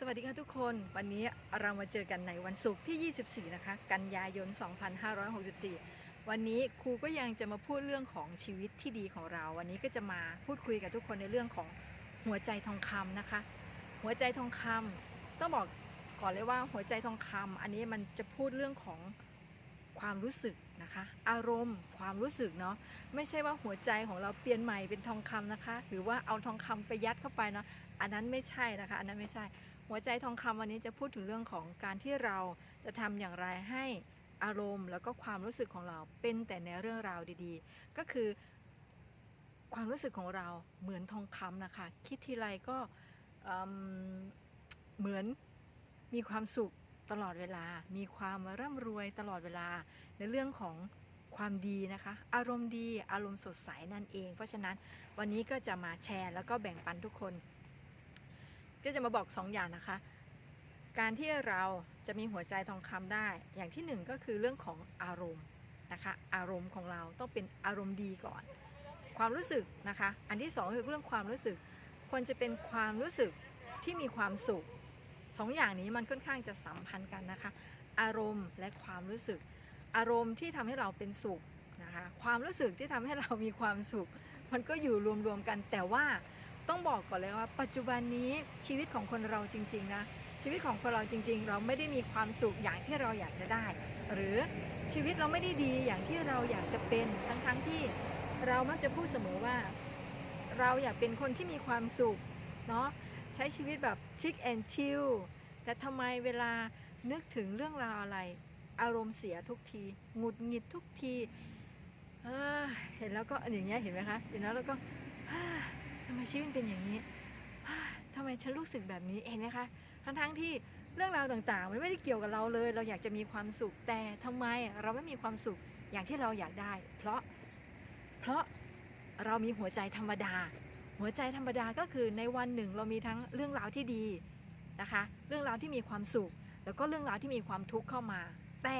สวัสดีค่ะทุกคนวันนี้เรามาเจอกันในวันศุกร์ที่ 24 นะคะ กันยายน 2564 วันนี้ครูก็ยังจะมาพูดเรื่องของชีวิตที่ดีของเรา วันนี้ก็จะมาพูดคุยกับทุกคนในเรื่องของหัวใจทองคำนะคะ หัวใจทองคำต้องบอกก่อนเลยว่าหัวใจทองคำอันนี้มันจะพูดเรื่องของความรู้สึกนะคะ อารมณ์ความรู้สึกเนาะไม่ใช่ว่าหัวใจของเราเปลี่ยนใหม่เป็นทองคำนะคะ หรือว่าเอาทองคำไปยัดเข้าไปเนาะอันนั้นไม่ใช่นะคะ อันนั้นไม่ใช่ หัวใจทองคำวันนี้จะพูดถึงเรื่องของการที่เราจะทำอย่างไรให้อารมณ์ แล้วก็ความรู้สึกของเราเป็นแต่ในเรื่องราวดีๆ ก็คือความรู้สึกของเราเหมือนทองคำนะคะ คิดทีไรก็เหมือนมีความสุขตลอดเวลา มีความร่ำรวยตลอดเวลาในเรื่องของความดีนะคะ อารมณ์ดีอารมณ์สดใสนั่นเอง เพราะฉะนั้นวันนี้ก็จะมาแชร์แล้วก็แบ่งปันทุกคน ก็จะมาบอกสองอย่างนะคะ การที่เราจะมีหัวใจทองคำได้ อย่างที่หนึ่งก็คือเรื่องของอารมณ์นะคะ อารมณ์ของเราต้องเป็นอารมณ์ดีก่อน ความรู้สึกนะคะ อันที่สองคือเรื่องความรู้สึก ควรจะเป็นความรู้สึกที่มีความสุขสองอย่างนี้มันค่อนข้างจะสัมพันธ์กันนะคะ อารมณ์และความรู้สึก อารมณ์ที่ทำให้เราเป็นสุขนะคะ ความรู้สึกที่ทำให้เรามีความสุข มันก็อยู่รวมๆกันแต่ว่า ต้องบอกก่อนเลยว่าปัจจุบันนี้ชีวิตของคนเราจริง ๆ นะ ชีวิตของคนเราจริง ๆ เราไม่ได้มีความสุขอย่างที่เราอยากจะได้ หรือชีวิตเราไม่ได้ดีอย่างที่เราอยากจะเป็นทั้งๆที่เรามักจะพูดเสมอว่า เราอยากเป็นคนที่มีความสุขเนาะใช้ชีวิตแบบชิคแอนชิลแต่ทำไมเวลานึกถึงเรื่องราวอะไร อารมณ์เสียทุกทีหงุดหงิดทุกทีเอ้อเห็นแล้วก็อย่างเงี้ยเห็นไหมคะเห็นแล้วแล้วก็ ไมชีวิตเป็นอย่างนี้ฮ่าทำไมฉันรู้สึกแบบนี้เห็นไหมคะ ทั้งทั้งๆที่เรื่องราวต่างๆ มันไม่ได้เกี่ยวกับเราเลย เราอยากจะมีความสุข แต่ทำไมเราไม่มีความสุขอย่างที่เราอยากได้ เพราะ เพราะเรามีหัวใจธรรมดา หัวใจธรรมดาก็คือในวันหนึ่งเรามีทั้งเรื่องราวที่ดีนะคะ เรื่องราวที่มีความสุข แล้วก็เรื่องราวที่มีความทุกข์เข้ามา แต่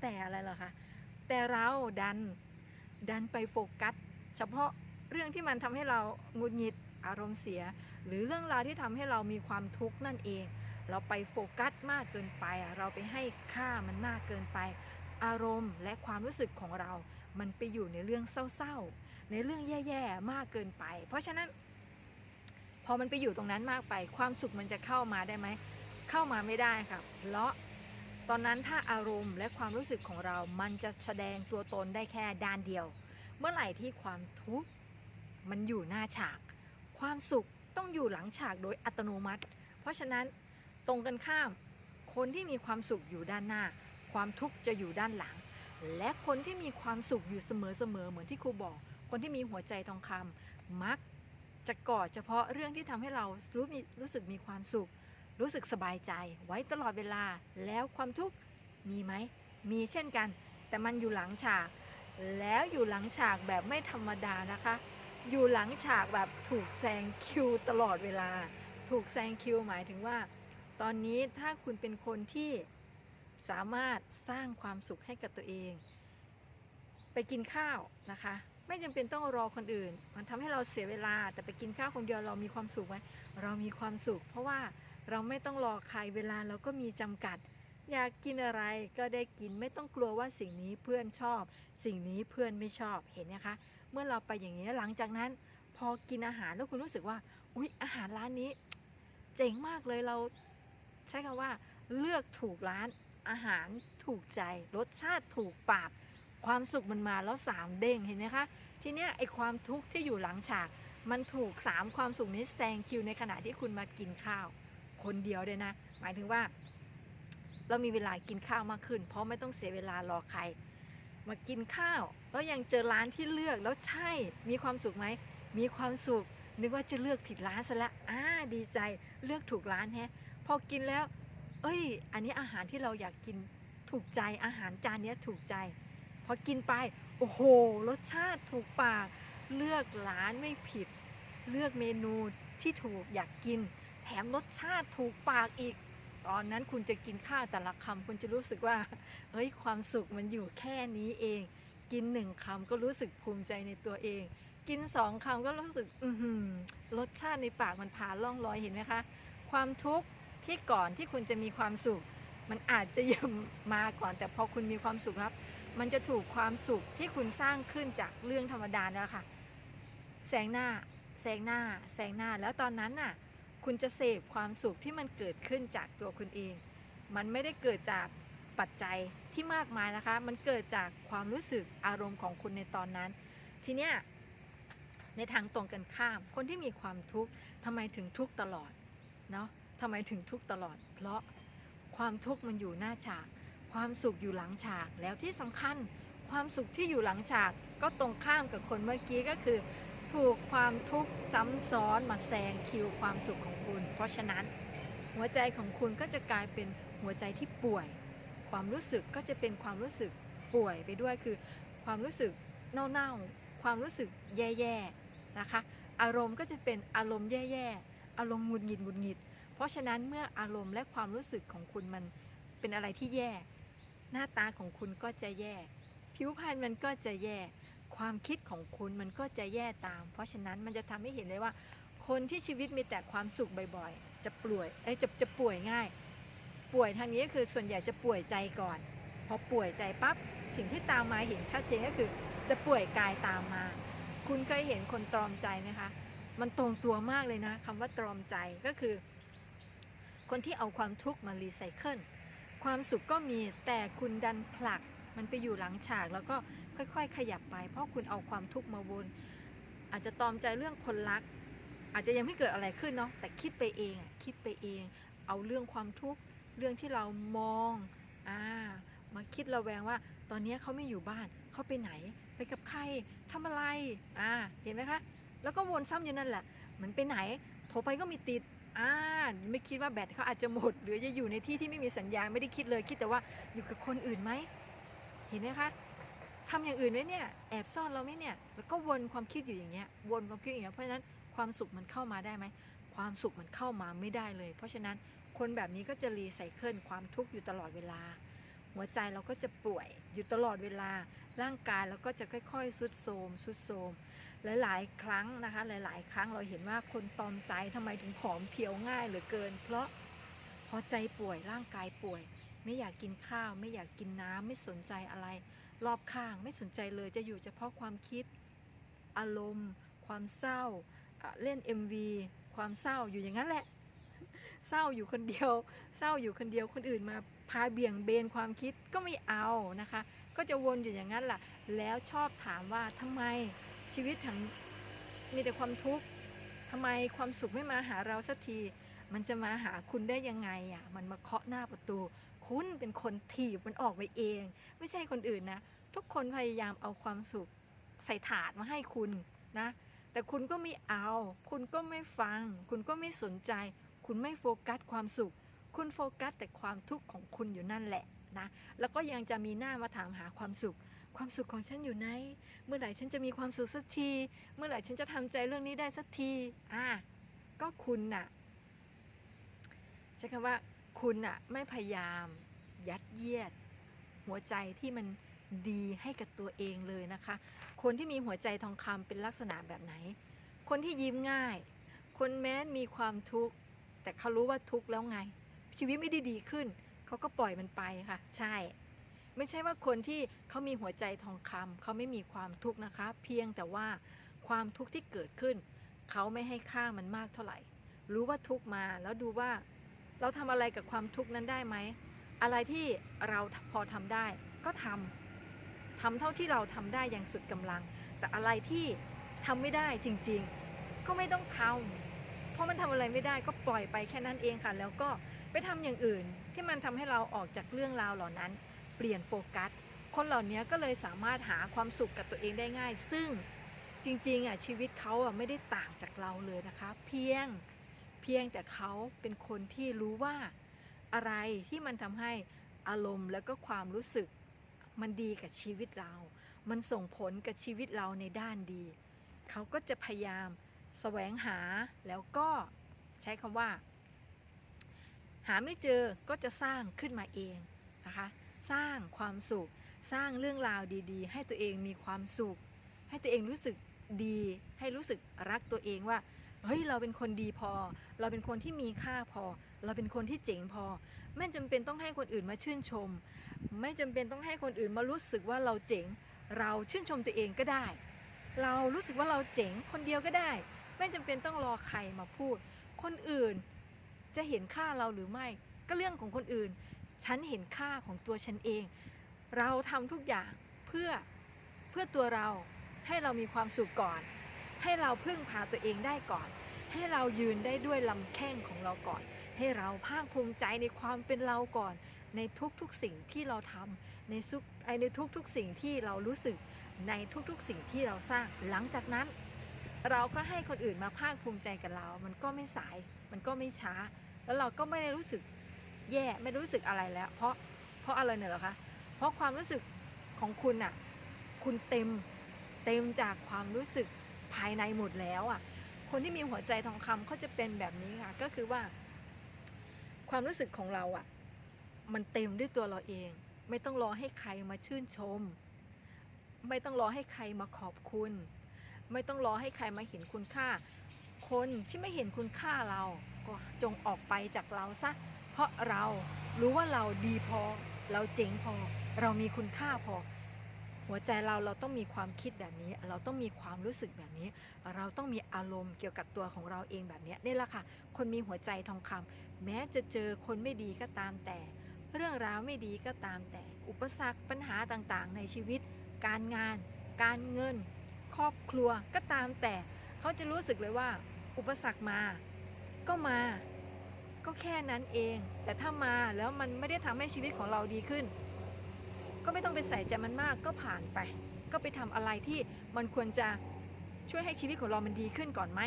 แต่อะไรเหรอคะ แต่เราดันดันไปโฟกัส เฉพาะ เรื่องที่มันทำให้เราหงุดหงิดอารมณ์เสีย หรือเรื่องราวที่ทำให้เรามีความทุกข์นั่นเอง เราไปโฟกัสมากเกินไป เราไปให้ค่ามันมากเกินไป อารมณ์และความรู้สึกของเรา มันไปอยู่ในเรื่องเศร้าๆ ในเรื่องแย่ๆ มากเกินไป เพราะฉะนั้น พอมันไปอยู่ตรงนั้นมากไป ความสุขมันจะเข้ามาได้ไหม เข้ามาไม่ได้ค่ะเพราะตอนนั้นถ้าอารมณ์และความรู้สึกของเรา มันจะแสดงตัวตนได้แค่ด้านเดียว เมื่อไหร่ที่ความทุกข์ มันอยู่หน้าฉาก ความสุขต้องอยู่หลังฉากโดยอัตโนมัติ เพราะฉะนั้นตรงกันข้าม คนที่มีความสุขอยู่ด้านหน้า ความทุกข์จะอยู่ด้านหลัง และคนที่มีความสุขอยู่เสมอๆเหมือนที่ครูบอก คนที่มีหัวใจทองคำมักจะกอดเฉพาะเรื่องที่ทำให้เรารู้มีรู้สึกมีความสุข รู้สึกสบายใจ ไว้ตลอดเวลาแล้วความทุกข์มีไหมมีเช่นกัน แต่มันอยู่หลังฉาก แล้วอยู่หลังฉากแบบไม่ธรรมดานะคะ อยู่หลังฉากแบบถูกแซงคิวตลอดเวลา ถูกแซงคิวหมายถึงว่า ตอนนี้ถ้าคุณเป็นคนที่สามารถสร้างความสุขให้กับตัวเอง ไปกินข้าวนะคะ ไม่จำเป็นต้องรอคนอื่น มันทำให้เราเสียเวลา แต่ไปกินข้าวคนเดียวเรามีความสุขไหมเรามีความสุข เพราะว่าเราไม่ต้องรอใครเวลาเราก็มีจำกัด อยากกินอะไรก็ได้กินไม่ต้องกลัวว่าสิ่งนี้เพื่อนชอบ สิ่งนี้เพื่อนไม่ชอบเห็นไหมคะ เมื่อเราไปอย่างนี้หลังจากนั้น พอกินอาหารแล้วคุณรู้สึกว่าอุ๊ยอาหารร้านนี้ เจ๋งมากเลยเรา ใช้คำว่า เลือกถูกร้านอาหารถูกใจ รสชาติถูกปากความสุขมันมาแล้วสามเด้งเห็นไหมคะทีเนี้ยไอความทุกข์ที่อยู่หลังฉาก มันถูกสามความสุขนี้แซงคิวในขณะที่คุณมากินข้าว คนเดียวเลยนะ หมายถึงว่า เรามีเวลากินข้าวมากขึ้น เพราะไม่ต้องเสียเวลารอใคร มากินข้าว แล้วยังเจอร้านที่เลือกแล้วใช่มีความสุขไหมมีความสุขนึกว่าจะเลือกผิดร้านซะแล้วอ่าดีใจเลือกถูกร้านแฮะพอกินแล้ว เอ้ย อันนี้อาหารที่เราอยากกินถูกใจอาหารจานนี้ถูกใจ พอกินไป โอ้โห รสชาติถูกปาก เลือกร้านไม่ผิด เลือกเมนูที่ถูกอยากกิน แถมรสชาติถูกปากอีก ตอนนั้นคุณจะกินข้าวแต่ละคำคุณจะรู้สึกว่าเฮ้ยความสุขมันอยู่แค่นี้เอง กินหนึ่งคำก็รู้สึกภูมิใจในตัวเอง กินสองคำก็รู้สึกอือหือรสชาติในปากมันผ่าล่องลอยเห็นไหมคะ ความทุกข์ที่ก่อนที่คุณจะมีความสุข มันอาจจะยังมาก่อน แต่พอคุณมีความสุขครับ มันจะถูกความสุขที่คุณสร้างขึ้นจากเรื่องธรรมดาเนี่ยแหละค่ะแซงหน้าแซงหน้าแซงหน้าแล้วตอนนั้นน่ะ คุณจะเสพความสุขที่มันเกิดขึ้นจากตัวคุณเอง มันไม่ได้เกิดจากปัจจัยที่มากมายนะคะ มันเกิดจากความรู้สึกอารมณ์ของคุณในตอนนั้น ทีเนี้ยในทางตรงกันข้าม คนที่มีความทุกข์ทำไมถึงทุกข์ตลอดเนาะทำไมถึงทุกข์ตลอด เพราะความทุกข์มันอยู่หน้าฉาก ความสุขอยู่หลังฉาก แล้วที่สำคัญความสุขที่อยู่หลังฉากก็ตรงข้ามกับคนเมื่อกี้ก็คือ ถูกความทุกข์ซ้ำซ้อนมาแซงคิวความสุขของคุณ เพราะฉะนั้น หัวใจของคุณก็จะกลายเป็นหัวใจที่ป่วย ความรู้สึกก็จะเป็นความรู้สึกป่วยไปด้วยคือ ความรู้สึกเน่าๆ ความรู้สึกแย่ๆนะคะ อารมณ์ก็จะเป็นอารมณ์แย่ๆ อารมณ์หงุดหงิดหงุดหงิด เพราะฉะนั้นเมื่ออารมณ์และความรู้สึกของคุณมันเป็นอะไรที่แย่ หน้าตาของคุณก็จะแย่ ผิวพรรณมันก็จะแย่ ความคิดของคุณมันก็จะแย่ตาม เพราะฉะนั้นมันจะทำให้เห็นเลยว่า คนที่ชีวิตมีแต่ความสุขบ่อยๆ จะป่วยเอ้ยจะจะป่วยง่าย ป่วยทางนี้ก็คือส่วนใหญ่จะป่วยใจก่อน พอป่วยใจปั๊บสิ่งที่ตามมาเห็นชัดเจนก็คือ จะป่วยกายตามมา คุณเคยเห็นคนตรอมใจไหมคะ มันตรงตัวมากเลยนะคำว่าตรอมใจก็คือ คนที่เอาความทุกข์มารีไซเคิลความสุขก็มีแต่คุณดันผลักมันไปอยู่หลังฉากแล้วก็ ค่อย ๆ ขยับไป เพราะคุณเอาความทุกข์มาวนอาจจะตอมใจเรื่องคนรัก อาจจะยังไม่เกิดอะไรขึ้นเนาะแต่คิดไปเองคิดไปเอง เอาเรื่องความทุกข์เรื่องที่เรามองอ่ามาคิดระแวงว่า ตอนนี้เขาไม่อยู่บ้านเขาไปไหน ไปกับใครทำอะไรอ่าเห็นไหมคะ แล้วก็วนซ้ำอยู่นั่นแหละเหมือนไปไหนโทรไปก็มีติดอ่าไม่คิดว่าแบตเขาอาจจะหมด หรือจะอยู่ในที่ที่ไม่มีสัญญาณไม่ได้คิดเลยคิดแต่ว่าอยู่กับคนอื่นไหมเห็นไหมคะ ทำอย่างอื่นไหมเนี่ยแอบซ่อนเราไหมเนี่ยแล้วก็วนความคิดอยู่อย่างเงี้ยวนความคิดอย่างเงี้ยเพราะฉะนั้นความสุขมันเข้ามาได้ไหมความสุขมันเข้ามาไม่ได้เลย เพราะฉะนั้นคนแบบนี้ก็จะรีไซเคิลความทุกข์อยู่ตลอดเวลา หัวใจเราก็จะป่วยอยู่ตลอดเวลา ร่างกายเราก็จะค่อยๆสุดโทมสุดโทมหลายๆ ครั้งนะคะ หลายๆ ครั้งเราเห็นว่าคนตอมใจทำไมถึงผอมเพียวง่ายเหลือเกิน เพราะพอใจป่วยร่างกายป่วย ไม่อยากกินข้าว ไม่อยากกินน้ำไม่สนใจอะไร รอบข้างไม่สนใจเลยจะอยู่เฉพาะความคิด อารมณ์ ความเศร้าอะเล่น MV ความเศร้าอยู่อย่างนั้นแหละ เศร้าอยู่คนเดียว เศร้าอยู่คนเดียวคนอื่นมาพาเบี่ยงเบนความคิดก็ไม่เอานะคะ ก็จะวนอยู่อย่างนั้นแหละแล้วชอบถามว่าทำไมชีวิตถึงมีแต่ความทุกข์ทำไมความสุขไม่มาหาเราสักที มันจะมาหาคุณได้ยังไงอะ มันมาเคาะหน้าประตู คุณเป็นคนถีบมันออกไปเอง ไม่ใช่คนอื่นนะ ทุกคนพยายามเอาความสุขใส่ถาดมาให้คุณนะ แต่คุณก็ไม่เอา คุณก็ไม่ฟัง คุณก็ไม่สนใจ คุณไม่โฟกัสความสุข คุณโฟกัสแต่ความทุกข์ของคุณอยู่นั่นแหละนะ แล้วก็ยังจะมีหน้ามาถามหาความสุข ความสุขของฉันอยู่ไหน เมื่อไหร่ฉันจะมีความสุขสักที เมื่อไหร่ฉันจะทำใจเรื่องนี้ได้สักที อะ ก็คุณน่ะใช้คำว่า คุณน่ะไม่พยายาม ยัดเยียด หัวใจที่มันดีให้กับตัวเองเลยนะคะ คนที่มีหัวใจทองคำเป็นลักษณะแบบไหน คนที่ยิ้มง่าย คนแม้นมีความทุกข์ แต่เขารู้ว่าทุกข์แล้วไง ชีวิตไม่ได้ดีขึ้น เขาก็ปล่อยมันไปค่ะ ใช่ ไม่ใช่ว่าคนที่เขามีหัวใจทองคำเขาไม่มีความทุกข์นะคะ เพียงแต่ว่าความทุกข์ที่เกิดขึ้น เขาไม่ให้ค่ามันมากเท่าไหร่ รู้ว่าทุกข์มาแล้วดูว่า เราทำอะไรกับความทุกข์นั้นได้ไหม อะไรที่เราพอทำได้ก็ทำทำเท่าที่เราทำได้อย่างสุดกำลัง แต่อะไรที่ทำไม่ได้จริงๆ ก็ไม่ต้องทำเพราะมันทำอะไรไม่ได้ก็ปล่อยไปแค่นั้นเองค่ะ แล้วก็ไปทำอย่างอื่นที่มันทำให้เราออกจากเรื่องราวเหล่านั้น เปลี่ยนโฟกัส คนเหล่านี้ก็เลยสามารถหาความสุขกับตัวเองได้ง่าย ซึ่งจริงๆอะชีวิตเขาอะไม่ได้ต่างจากเราเลยนะคะ เพียง พียงแต่เขาเป็นคนที่รู้ว่าอะไรที่มันทำให้อารมณ์แล้วก็ความรู้สึก มันดีกับชีวิตเรา มันส่งผลกับชีวิตเราในด้านดี เขาก็จะพยายามแสวงหาแล้วก็ใช้คำว่า หาไม่เจอก็จะสร้างขึ้นมาเองนะคะ สร้างความสุข สร้างเรื่องราวดี ๆ ให้ตัวเองมีความสุข ให้ตัวเองรู้สึกดี ให้รู้สึกรักตัวเองว่า เฮ้ยเราเป็นคนดีพอ เราเป็นคนที่มีค่าพอ เราเป็นคนที่เจ๋งพอ ไม่จำเป็นต้องให้คนอื่นมาชื่นชม ไม่จำเป็นต้องให้คนอื่นมารู้สึกว่าเราเจ๋ง เราชื่นชมตัวเองก็ได้ เรารู้สึกว่าเราเจ๋งคนเดียวก็ได้ ไม่จำเป็นต้องรอใครมาพูด คนอื่นจะเห็นค่าเราหรือไม่ ก็เรื่องของคนอื่น ฉันเห็นค่าของตัวฉันเอง เราทำทุกอย่างเพื่อเพื่อตัวเราให้เรามีความสุขก่อน ให้เราพึ่งพาตัวเองได้ก่อน ให้เรายืนได้ด้วยลำแข้งของเราก่อน ให้เราภาคภูมิใจในความเป็นเราก่อน ในทุกๆสิ่งที่เราทำในซุกในทุกๆสิ่งที่เรารู้สึกในทุกๆสิ่งที่เราสร้างหลังจากนั้น เราก็ให้คนอื่นมาภาคภูมิใจกับเรา มันก็ไม่สาย มันก็ไม่ช้า แล้วเราก็ไม่ได้รู้สึกแย่ไม่รู้สึกอะไรแล้ว เพราะเพราะอะไรเนี่ยหรอคะเพราะความรู้สึกของคุณน่ะ คุณเต็มเต็มจากความรู้สึก ภายในหมดแล้วอะคนที่มีหัวใจทองคำเขาจะเป็นแบบนี้ค่ะ ก็คือว่าความรู้สึกของเราอะ มันเต็มด้วยตัวเราเอง ไม่ต้องรอให้ใครมาชื่นชม ไม่ต้องรอให้ใครมาขอบคุณ ไม่ต้องรอให้ใครมาเห็นคุณค่า คนที่ไม่เห็นคุณค่าเราก็จงออกไปจากเราซะเพราะเรารู้ว่าเราดีพอ เราเจ๋งพอ เรามีคุณค่าพอ หัวใจเราเราต้องมีความคิดแบบนี้ เราต้องมีความรู้สึกแบบนี้ เราต้องมีอารมณ์เกี่ยวกับตัวของเราเองแบบนี้นี่แหละค่ะ คนมีหัวใจทองคำแม้จะเจอคนไม่ดีก็ตามแต่ เรื่องราวไม่ดีก็ตามแต่ อุปสรรคปัญหาต่างๆ ในชีวิต การงาน การเงิน ครอบครัวก็ตามแต่ เขาจะรู้สึกเลยว่า อุปสรรคมา ก็มา ก็แค่นั้นเอง แต่ถ้ามาแล้วมันไม่ได้ทำให้ชีวิตของเราดีขึ้น ก็ไม่ต้องไปใส่ใจมันมากก็ผ่านไป ก็ไปทำอะไรที่มันควรจะช่วยให้ชีวิตของเรามันดีขึ้นก่อนไหม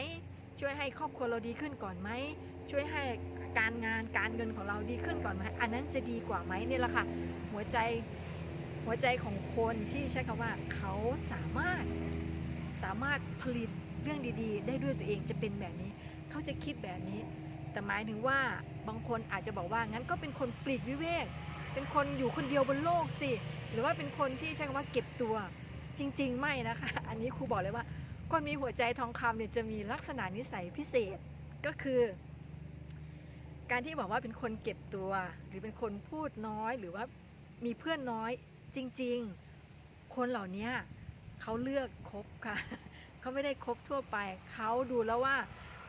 ช่วยให้ครอบครัวเราดีขึ้นก่อนไหมช่วยให้การงานการเงินของเราดีขึ้นก่อนไหมอันนั้นจะดีกว่าไหมนี่แหละค่ะหัวใจหัวใจของคนที่ใช้คำว่าเขาสามารถสามารถผลิตเรื่องดีๆ ได้ด้วยตัวเองจะเป็นแบบนี้ เขาจะคิดแบบนี้ แต่หมายถึงว่าบางคนอาจจะบอกว่างั้นก็เป็นคนปลีกวิเวก เป็นคนอยู่คนเดียวบนโลกสิ หรือว่าเป็นคนที่ใช้คำว่าเก็บตัว จริง ๆ ไม่นะคะ อันนี้ครูบอกเลยว่า คนมีหัวใจทองคำเนี่ยจะมีลักษณะนิสัยพิเศษก็คือ การที่บอกว่าเป็นคนเก็บตัว หรือเป็นคนพูดน้อยหรือว่ามีเพื่อนน้อยจริง ๆ คนเหล่านี้เขาเลือกคบค่ะเขาไม่ได้คบทั่วไปเขาดูแล้วว่า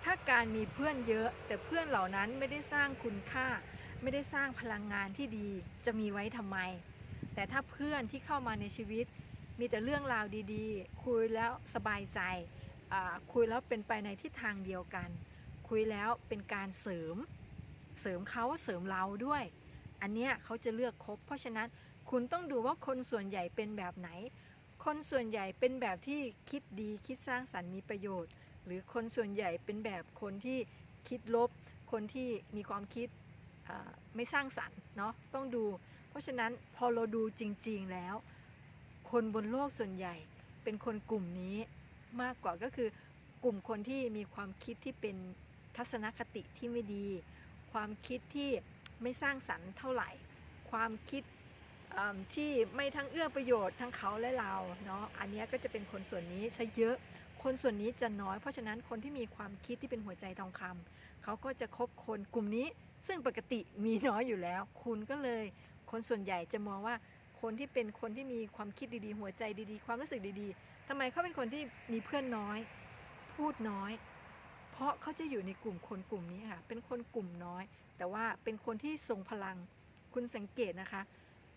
ถ้าการมีเพื่อนเยอะ แต่เพื่อนเหล่านั้นไม่ได้สร้างคุณค่า ไม่ได้สร้างพลังงานที่ดีจะมีไว้ทำไม แต่ถ้าเพื่อนที่เข้ามาในชีวิต มีแต่เรื่องราวดีๆ คุยแล้วสบายใจ คุยแล้วเป็นไปในทิศทางเดียวกัน คุยแล้วเป็นการเสริม เสริมเขาเสริมเราด้วย อันเนี้ยเขาจะเลือกคบ เพราะฉะนั้นคุณต้องดูว่าคนส่วนใหญ่เป็นแบบไหน คนส่วนใหญ่เป็นแบบที่คิดดีคิดสร้างสรรค์มีประโยชน์ หรือคนส่วนใหญ่เป็นแบบคนที่คิดลบ คนที่มีความคิด ไม่สร้างสรรค์เนาะต้องดู เพราะฉะนั้นพอเราดูจริง ๆแล้ว คนบนโลกส่วนใหญ่เป็นคนกลุ่มนี้มากกว่าก็คือกลุ่มคนที่มีความคิดที่เป็นทัศนคติที่ไม่ดี ความคิดที่ไม่สร้างสรรค์เท่าไหร่ ความคิดที่ไม่ทั้งเอื้อประโยชน์ทั้งเขาและเราเนาะอันนี้ก็จะเป็นคนส่วนนี้ซะเยอะคนส่วนนี้จะน้อย เพราะฉะนั้นคนที่มีความคิดที่เป็นหัวใจทองคำเขาก็จะคบคนกลุ่มนี้ ซึ่งปกติมีน้อยอยู่แล้ว คุณก็เลย คนส่วนใหญ่จะมองว่าคนที่เป็นคนที่มีความคิดดีๆ หัวใจดีๆ ความรู้สึกดีๆทำไมเขาเป็นคนที่มีเพื่อนน้อย พูดน้อย เพราะเขาจะอยู่ในกลุ่มคนกลุ่มนี้ค่ะ เป็นคนกลุ่มน้อย แต่ว่าเป็นคนที่ทรงพลัง คุณสังเกตนะคะ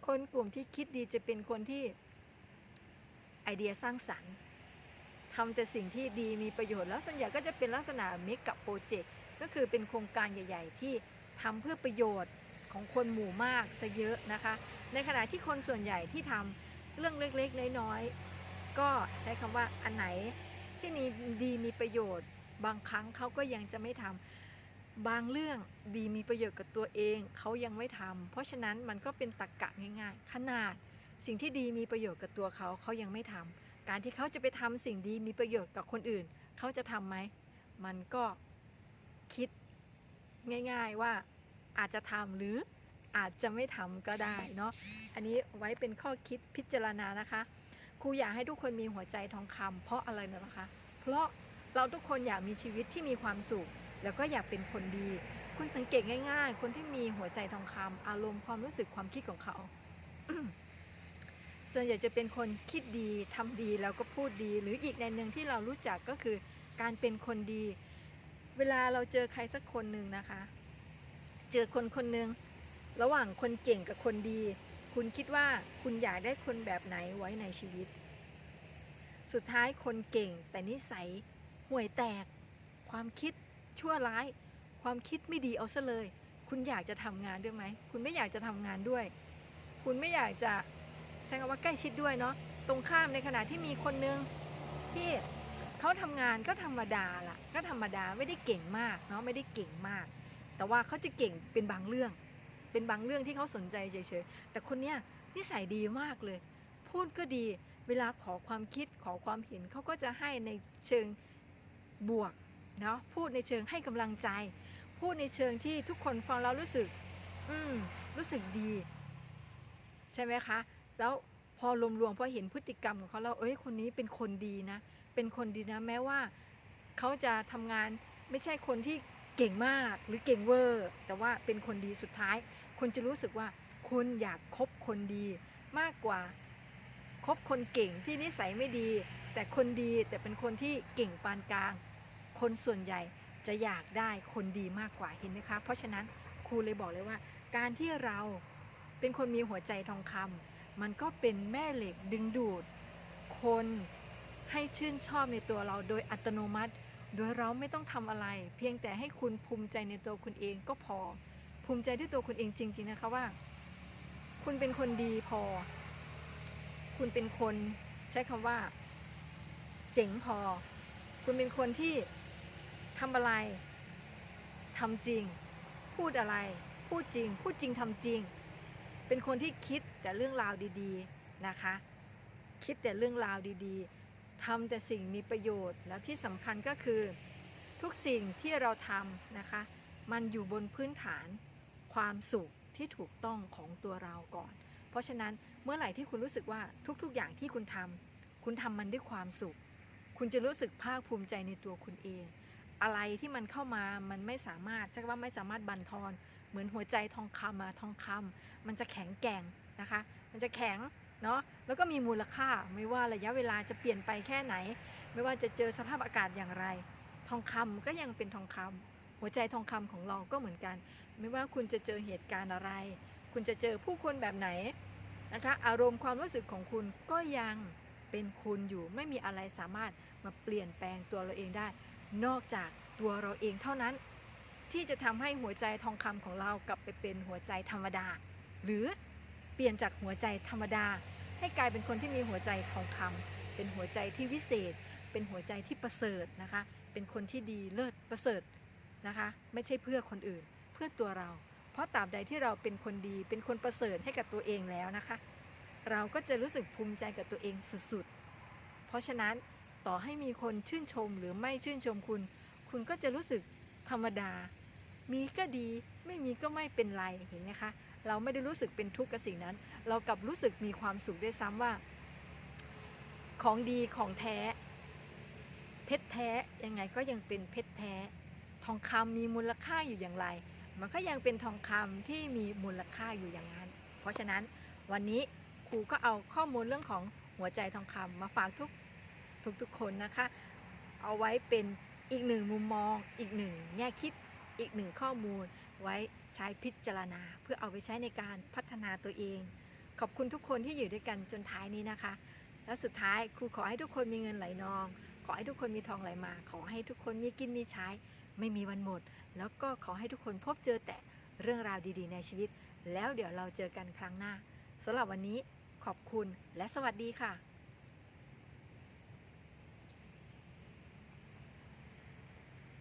คนกลุ่มที่คิดดีจะเป็นคนที่ไอเดียสร้างสรรค์ทำแต่สิ่งที่ดีมีประโยชน์แล้วส่วนใหญ่ก็จะเป็นลักษณะเมกะโปรเจกต์ก็คือเป็นโครงการใหญ่ ๆ ที่ ทำเพื่อประโยชน์ของคนหมู่มากซะเยอะนะคะ ในขณะที่คนส่วนใหญ่ที่ทำเรื่องเล็กๆ น้อยๆ ก็ใช้คำว่าอันไหนที่มีดีมีประโยชน์ บางครั้งเขาก็ยังจะไม่ทำบางเรื่องดีมีประโยชน์กับตัวเองเขายังไม่ทำเพราะฉะนั้นมันก็เป็นตรกกะง่ายๆ ขนาดสิ่งที่ดีมีประโยชน์กับตัวเขาเขายังไม่ทำการที่เขาจะไปทำสิ่งดีมีประโยชน์กับคนอื่น เขาจะทำไหม มันก็คิด ง่าย ๆว่าอาจจะทำหรืออาจจะไม่ทำก็ได้เนาะอันนี้ไว้เป็นข้อคิดพิจารณานะคะครูอยากให้ทุกคนมีหัวใจทองคำเพราะอะไรเนะคะ เพราะเราทุกคนอยากมีชีวิตที่มีความสุข แล้วก็อยากเป็นคนดี คุณสังเกตง่าย ๆ คนที่มีหัวใจทองคำอารมณ์ความรู้สึกความคิดของเขาส่วนใหญ่จะเป็นคนคิดดีทำดีแล้วก็พูดดี หรืออีกในหนึ่งที่เรารู้จักก็คือการเป็นคนดี เวลาเราเจอใครสักคนหนึ่งนะคะ เจอคนคนหนึ่งระหว่างคนเก่งกับคนดี คุณคิดว่าคุณอยากได้คนแบบไหนไว้ในชีวิต สุดท้ายคนเก่งแต่นิสัยห่วยแตก ความคิดชั่วร้าย ความคิดไม่ดีเอาซะเลย คุณอยากจะทำงานด้วยไหม คุณไม่อยากจะทำงานด้วย คุณไม่อยากจะใช้คำว่าใกล้ชิดด้วยเนาะตรงข้ามในขณะที่มีคนนึงที่ เขาทำงานก็ธรรมดาล่ะ ก็ธรรมดาไม่ได้เก่งมากเนาะไม่ได้เก่งมาก แต่ว่าเขาจะเก่งเป็นบางเรื่อง เป็นบางเรื่องที่เขาสนใจเฉยๆแต่คนเนี้ยนิสัยดีมากเลย พูดก็ดีเวลาขอความคิดขอความเห็นเขาก็จะให้ในเชิงบวกเนาะพูดในเชิงให้กำลังใจ พูดในเชิงที่ทุกคนฟังแล้วรู้สึก อืมรู้สึกดี ใช่ไหมคะ แล้วพอรวมๆพอเห็นพฤติกรรมของเขาแล้วเอ้ยคนนี้เป็นคนดีนะ เป็นคนดีนะแม้ว่าเขาจะทำงานไม่ใช่คนที่เก่งมากหรือเก่งเวอร์ แต่ว่าเป็นคนดีสุดท้าย คุณจะรู้สึกว่าคุณอยากคบคนดีมากกว่าคบคนเก่งที่นิสัยไม่ดี แต่คนดีแต่เป็นคนที่เก่งปานกลาง คนส่วนใหญ่จะอยากได้คนดีมากกว่าเห็นไหมคะ เพราะฉะนั้นครูเลยบอกเลยว่า การที่เราเป็นคนมีหัวใจทองคำมันก็เป็นแม่เหล็กดึงดูด คน ให้ชื่นชอบในตัวเราโดยอัตโนมัติ โดยเราไม่ต้องทำอะไร เพียงแต่ให้คุณภูมิใจในตัวคุณเองก็พอ ภูมิใจด้วยตัวคุณเองจริง ๆนะคะว่า คุณเป็นคนดีพอ คุณเป็นคนใช้คำว่า เจ๋งพอ คุณเป็นคนที่ทำอะไรทำจริง พูดอะไร พูดจริง พูดจริงทำจริง เป็นคนที่คิดแต่เรื่องราวดี ๆนะคะ คิดแต่เรื่องราวดี ๆ ทำแต่สิ่งมีประโยชน์แล้วที่สำคัญก็คือทุกสิ่งที่เราทำนะคะ มันอยู่บนพื้นฐานความสุขที่ถูกต้องของตัวเราก่อน เพราะฉะนั้นเมื่อไหร่ที่คุณรู้สึกว่าทุกๆอย่างที่คุณทำคุณทำมันด้วยความสุข คุณจะรู้สึกภาคภูมิใจในตัวคุณเอง อะไรที่มันเข้ามามันไม่สามารถใช่ว่าไม่สามารถบันทอน เหมือนหัวใจทองคำอะทองคำมันจะแข็งแกร่งนะคะ มันจะแข็ง เนาะแล้วก็มีมูลค่าไม่ว่าระยะเวลาจะเปลี่ยนไปแค่ไหน ไม่ว่าจะเจอสภาพอากาศอย่างไร ทองคำก็ยังเป็นทองคำหัวใจทองคำของเราก็เหมือนกัน ไม่ว่าคุณจะเจอเหตุการณ์อะไร คุณจะเจอผู้คนแบบไหนนะคะอารมณ์ความรู้สึกของคุณก็ยังเป็นคุณอยู่ไม่มีอะไรสามารถมาเปลี่ยนแปลงตัวเราเองได้ นอกจากตัวเราเองเท่านั้น ที่จะทำให้หัวใจทองคำของเรากลับไปเป็นหัวใจธรรมดา หรือ เปลี่ยนจากหัวใจธรรมดา ให้กลายเป็นคนที่มีหัวใจทองคำเป็นหัวใจที่วิเศษ เป็นหัวใจที่ประเสริฐนะคะ เป็นคนที่ดีเลิศประเสริฐนะคะ ไม่ใช่เพื่อคนอื่น เพื่อตัวเรา เพราะตราบใดที่เราเป็นคนดี เป็นคนประเสริฐให้กับตัวเองแล้วนะคะ เราก็จะรู้สึกภูมิใจกับตัวเองสุดๆ เพราะฉะนั้นต่อให้มีคนชื่นชมหรือไม่ชื่นชมคุณ คุณก็จะรู้สึกธรรมดา มีก็ดี ไม่มีก็ไม่เป็นไร เห็นไหมคะ เราไม่ได้รู้สึกเป็นทุกข์กับสิ่งนั้น เรากลับรู้สึกมีความสุขด้วยซ้ำว่า ของดีของแท้ เพชรแท้ยังไงก็ยังเป็นเพชรแท้ ทองคำมีมูลค่าอยู่อย่างไร มันก็ยังเป็นทองคำที่มีมูลค่าอยู่อย่างนั้น เพราะฉะนั้นวันนี้ครูก็เอาข้อมูลเรื่องของหัวใจทองคำมาฝากทุกทุกทุกคนนะคะ เอาไว้เป็นอีกหนึ่งมุมมอง อีกหนึ่งแง่คิดอีกหนึ่งข้อมูล ไว้ใช้พิจารณา เพื่อเอาไปใช้ในการพัฒนาตัวเอง ขอบคุณทุกคนที่อยู่ด้วยกันจนท้ายนี้นะคะ และสุดท้ายครูขอให้ทุกคนมีเงินไหลนอง ขอให้ทุกคนมีทองไหลมา ขอให้ทุกคนมีกินมีใช้ ไม่มีวันหมด แล้วก็ขอให้ทุกคนพบเจอแต่เรื่องราวดีๆ ในชีวิต แล้วเดี๋ยวเราเจอกันครั้งหน้าสำหรับวันนี้ขอบคุณและสวัสดีค่ะ